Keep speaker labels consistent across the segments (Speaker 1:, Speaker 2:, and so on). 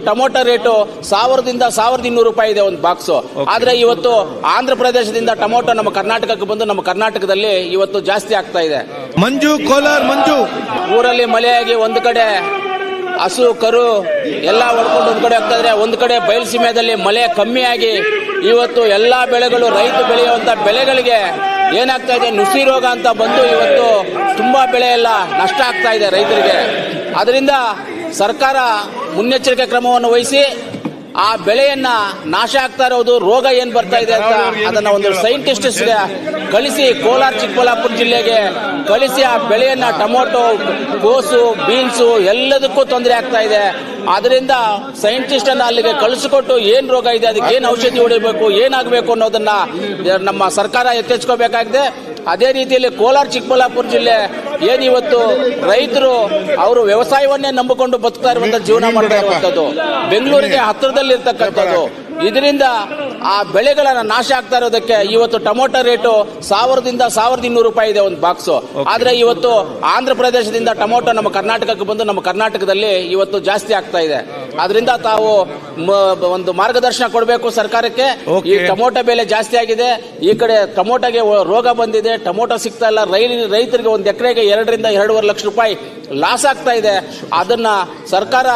Speaker 1: Tomato rate ಸಾವಿರದಿಂದ ಸಾವಿರದ ಇನ್ನೂರು ರೂಪಾಯಿ ಇದೆ ಒಂದು ಬಾಕ್ಸ್ ಆದ್ರೆ ಇವತ್ತು ಆಂಧ್ರ ಪ್ರದೇಶದಿಂದ ಟೊಮೊಟೊ ನಮ್ಮ ಕರ್ನಾಟಕಕ್ಕೆ ಬಂದು ನಮ್ಮ ಕರ್ನಾಟಕದಲ್ಲಿ ಇವತ್ತು ಜಾಸ್ತಿ ಆಗ್ತಾ ಇದೆ.
Speaker 2: ಮಂಜು ಕೋಲಾರ್ ಮಂಜು.
Speaker 1: ಊರಲ್ಲಿ ಮಳೆಯಾಗಿ ಒಂದು ಕಡೆ ಹಸು ಕರು ಎಲ್ಲ ಹೊಡ್ಕೊಂಡು ಒಂದ್ ಕಡೆ ಹೋಗ್ತಾ ಇದ್ರೆ ಒಂದ್ ಕಡೆ ಬಯಲುಸೀಮೆಯಲ್ಲಿ ಮಳೆ ಕಮ್ಮಿಯಾಗಿ ಇವತ್ತು ಎಲ್ಲಾ ಬೆಳೆಗಳು ರೈತ ಬೆಳೆಯುವಂತ ಬೆಳೆಗಳಿಗೆ ಏನಾಗ್ತಾ ಇದೆ? ನುಸಿ ರೋಗ ಅಂತ ಬಂದು ಇವತ್ತು ತುಂಬಾ ಬೆಳೆ ಎಲ್ಲ ನಷ್ಟ ಆಗ್ತಾ ಇದೆ ರೈತರಿಗೆ. ಅದರಿಂದ ಸರ್ಕಾರ ಮುನ್ನೆಚ್ಚರಿಕೆ ಕ್ರಮವನ್ನು ವಹಿಸಿ ಆ ಬೆಳೆಯನ್ನ ನಾಶ ಆಗ್ತಾ ಇರೋದು ರೋಗ ಏನ್ ಬರ್ತಾ ಇದೆ ಅಂತ ಅದನ್ನ ಒಂದು ಸೈಂಟಿಸ್ಟ್ ಕಳಿಸಿ ಕೋಲಾರ ಚಿಕ್ಕಬಳ್ಳಾಪುರ ಜಿಲ್ಲೆಗೆ ಕಳಿಸಿ ಆ ಬೆಳೆಯನ್ನ ಟೊಮೊಟೊ ಕೋಸು ಬೀನ್ಸು ಎಲ್ಲದಕ್ಕೂ ತೊಂದರೆ ಆಗ್ತಾ ಇದೆ. ಅದರಿಂದ ಸೈಂಟಿಸ್ಟ್ ಅನ್ನ ಅಲ್ಲಿಗೆ ಕಳಿಸಿಕೊಟ್ಟು ಏನ್ ರೋಗ ಇದೆ, ಅದಕ್ಕೆ ಏನ್ ಔಷಧಿ ಹೊಡಿಬೇಕು, ಏನಾಗಬೇಕು ಅನ್ನೋದನ್ನ ನಮ್ಮ ಸರ್ಕಾರ ಎತ್ತೆಚ್ಕೋಬೇಕಾಗಿದೆ. ಅದೇ ರೀತಿಯಲ್ಲಿ ಕೋಲಾರ ಚಿಕ್ಕಬಳ್ಳಾಪುರ ಜಿಲ್ಲೆ ಏನಿವತ್ತು ರೈತರು ಅವರು ವ್ಯವಸಾಯವನ್ನೇ ನಂಬಿಕೊಂಡು ಬದುಕ್ತಾ ಇರುವಂತ ಜೀವನ ಇರುವಂತದ್ದು. ಬೆಂಗಳೂರಿಗೆ ಹತ್ತಿರದಲ್ಲಿ ಇರ್ತಕ್ಕಂಥದ್ದು ಇದರಿಂದ ಆ ಬೆಳೆಗಳನ್ನ ನಾಶ ಆಗ್ತಾ ಇರೋದಕ್ಕೆ ಇವತ್ತು ಟೊಮೊಟೊ ರೇಟು ಸಾವಿರದಿಂದ ಸಾವಿರದ ಇನ್ನೂರು ರೂಪಾಯಿ ಇದೆ ಒಂದು ಬಾಕ್ಸ್ ಆದ್ರೆ ಇವತ್ತು ಆಂಧ್ರ ಪ್ರದೇಶದಿಂದ ಟೊಮೊಟೊ ನಮ್ಮ ಕರ್ನಾಟಕಕ್ಕೆ ಬಂದು ನಮ್ಮ ಕರ್ನಾಟಕದಲ್ಲಿ ಇವತ್ತು ಜಾಸ್ತಿ ಆಗ್ತಾ ಇದೆ. ಅದರಿಂದ ತಾವು ಒಂದು ಮಾರ್ಗದರ್ಶನ ಕೊಡಬೇಕು ಸರ್ಕಾರಕ್ಕೆ. ಈ. ಟೊಮೊಟೊ ಬೆಲೆ ಜಾಸ್ತಿ ಆಗಿದೆ. ಈ ಕಡೆ ಟೊಮೊಟೊಗೆ ರೋಗ ಬಂದಿದೆ. ಟೊಮೊಟೊ ಸಿಗ್ತಾ ಇಲ್ಲ. ರೈಲ್ ರೈತರಿಗೆ ಒಂದು ಎಕರೆಗೆ ಎರಡರಿಂದ ಎರಡೂವರೆ ಲಕ್ಷ ರೂಪಾಯಿ ಲಾಸ್ ಆಗ್ತಾ ಇದೆ. ಅದನ್ನ ಸರ್ಕಾರ.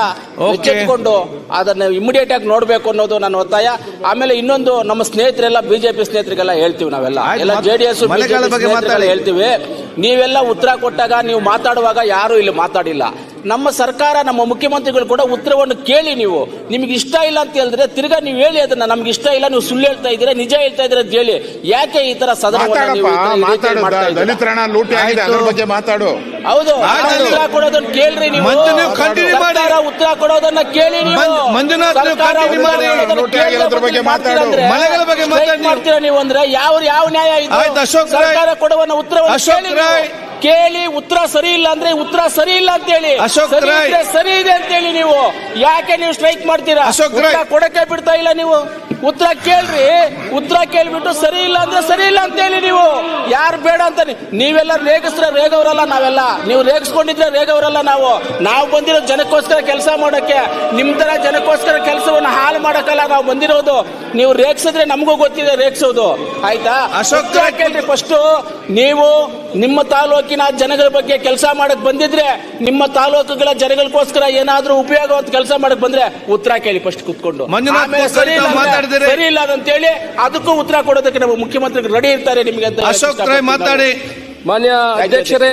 Speaker 1: ಎಚ್ಚೆತ್ತುಕೊಂಡು ಅದನ್ನ ಇಮಿಡಿಯೇಟ್ ಆಗಿ ನೋಡಬೇಕು ಅನ್ನೋದು ನನ್ನ ಒತ್ತಾಯ. ಆಮೇಲೆ ಇನ್ನೊಂದು ನಮ್ಮ ಸ್ನೇಹಿತರೆಲ್ಲ ಬಿಜೆಪಿ ಸ್ನೇಹಿತರಿಗೆಲ್ಲ ಹೇಳ್ತೀವಿ ನಾವೆಲ್ಲ. ಎಲ್ಲ
Speaker 2: ಜೆ ಡಿ ಎಸ್.
Speaker 1: ಹೇಳ್ತೀವಿ. ನೀವೆಲ್ಲ ಉತ್ತರ ಕೊಟ್ಟಾಗ ನೀವು ಮಾತಾಡುವಾಗ ಯಾರು ಇಲ್ಲಿ ಮಾತಾಡಿಲ್ಲ. ನಮ್ಮ ಸರ್ಕಾರ ನಮ್ಮ ಮುಖ್ಯಮಂತ್ರಿಗಳು ಕೂಡ ಉತ್ತರವನ್ನು ಕೇಳಿ ನೀವು. ನಿಮ್ಗೆ ಇಷ್ಟ ಇಲ್ಲ ಅಂತ ಹೇಳಿದ್ರೆ ತಿರ್ಗಾ ನೀವು ಹೇಳಿ ಅದನ್ನ. ನಮ್ಗೆ ಇಷ್ಟ ಇಲ್ಲ ನೀವು ಸುಳ್ಳು ಹೇಳ್ತಾ ಇದ್ದೀರಾ ನಿಜ ಹೇಳ್ತಾ ಇದ್ದೀರಾ ಅಂತ ಹೇಳಿ. ಯಾಕೆ ಈ ತರ ಸದನ
Speaker 3: ಮಾತಾಡು
Speaker 1: ಹೌದು. ಉತ್ತರ ಕೊಡೋದನ್ನ ಕೇಳ್ರಿ ನೀವು. ಸರ್ಕಾರ ಉತ್ತರ ಕೊಡೋದನ್ನ ಕೇಳಿ ನೀವು. ಮಾಡ್ತೀರಾ
Speaker 2: ನೀವು.
Speaker 1: ಅಂದ್ರೆ ಯಾವ ಯಾವ ನ್ಯಾಯ ಇದೆ? ಸರ್ಕಾರ ಕೊಡುವನ್ನ ಉತ್ತರವನ್ನು ಕೇಳಿ. ಕೇಳಿ ಉತ್ತರ ಸರಿ ಇಲ್ಲ ಅಂದ್ರೆ ಉತ್ತರ ಸರಿ ಇಲ್ಲ ಅಂತ ಹೇಳಿ
Speaker 2: ಅಶೋಕ್
Speaker 1: ಸರಿ ಸರಿ ಇದೆ ಅಂತ ಹೇಳಿ ನೀವು. ಯಾಕೆ ನೀವು ಸ್ಟ್ರೈಕ್ ಮಾಡ್ತೀರಾ? ಕೊಡಕ್ಕೆ ಬಿಡ್ತಾ ಇಲ್ಲ ನೀವು. ಉತ್ತರ ಕೇಳ್ರಿ. ಉತ್ತರ ಕೇಳ್ಬಿಟ್ಟು ಸರಿ ಇಲ್ಲ ಅಂದ್ರೆ ಸರಿ ಇಲ್ಲ ಅಂತ ಹೇಳಿ ನೀವು. ಯಾರು ಬೇಡ ಅಂತ ನೀವೆಲ್ಲ ರೇಗಿಸ್ರೆ ರೇಗವರಲ್ಲ ನಾವೆಲ್ಲ. ನೀವು ರೇಗಿಸ್ಕೊಂಡಿದ್ರೆ ರೇಗವರಲ್ಲ ನಾವು. ನಾವು ಬಂದಿರೋ ಜನಕ್ಕೋಸ್ಕರ ಕೆಲಸ ಮಾಡೋಕೆ ನಿಮ್ ತರ ಜನಕ್ಕೋಸ್ಕರ ಕೆಲಸವನ್ನು ಹಾಳು ಮಾಡಕ್ಕಲ್ಲ ನಾವು ಬಂದಿರೋದು. ನೀವು ರೇಗ್ಸಿದ್ರೆ ನಮಗೂ ಗೊತ್ತಿದೆ ರೇಗ್ಸೋದು. ಆಯ್ತಾ?
Speaker 2: ಅಶೋಕ್ ಯಾಕೆಂದ್ರೆ.
Speaker 1: ಕೇಳ್ರಿ ಫಸ್ಟ್ ನೀವು ನಿಮ್ಮ ತಾಲೂಕಿನ ಜನಗಳ ಬಗ್ಗೆ ಕೆಲಸ ಮಾಡಕ್ ಬಂದಿದ್ರೆ ನಿಮ್ಮ ತಾಲೂಕುಗಳ ಜನಗಳಿಗೋಸ್ಕರ ಏನಾದ್ರೂ ಉಪಯೋಗವಂತ ಕೆಲಸ ಮಾಡಕ್ ಬಂದ್ರೆ ಉತ್ತರ ಕೇಳಿ ಫಸ್ಟ್ ಕುತ್ಕೊಂಡು. ಸರಿ ಇಲ್ಲ ಅಂದ್ರೆ ಸರಿ ಇಲ್ಲ ಅಂತ ಹೇಳಿ ಅದಕ್ಕೂ ಉತ್ತರ ಕೊಡೋದಕ್ಕೆ ನಮ್ಮ ಮುಖ್ಯಮಂತ್ರಿಗಳು ರೆಡಿ ಇರ್ತಾರೆ ನಿಮ್ಗೆ ಅಂತ
Speaker 2: ಅಶೋಕ್. ಮಾತಾಡಿ.
Speaker 4: ಮಾನ್ಯ ಅಧ್ಯಕ್ಷರೇ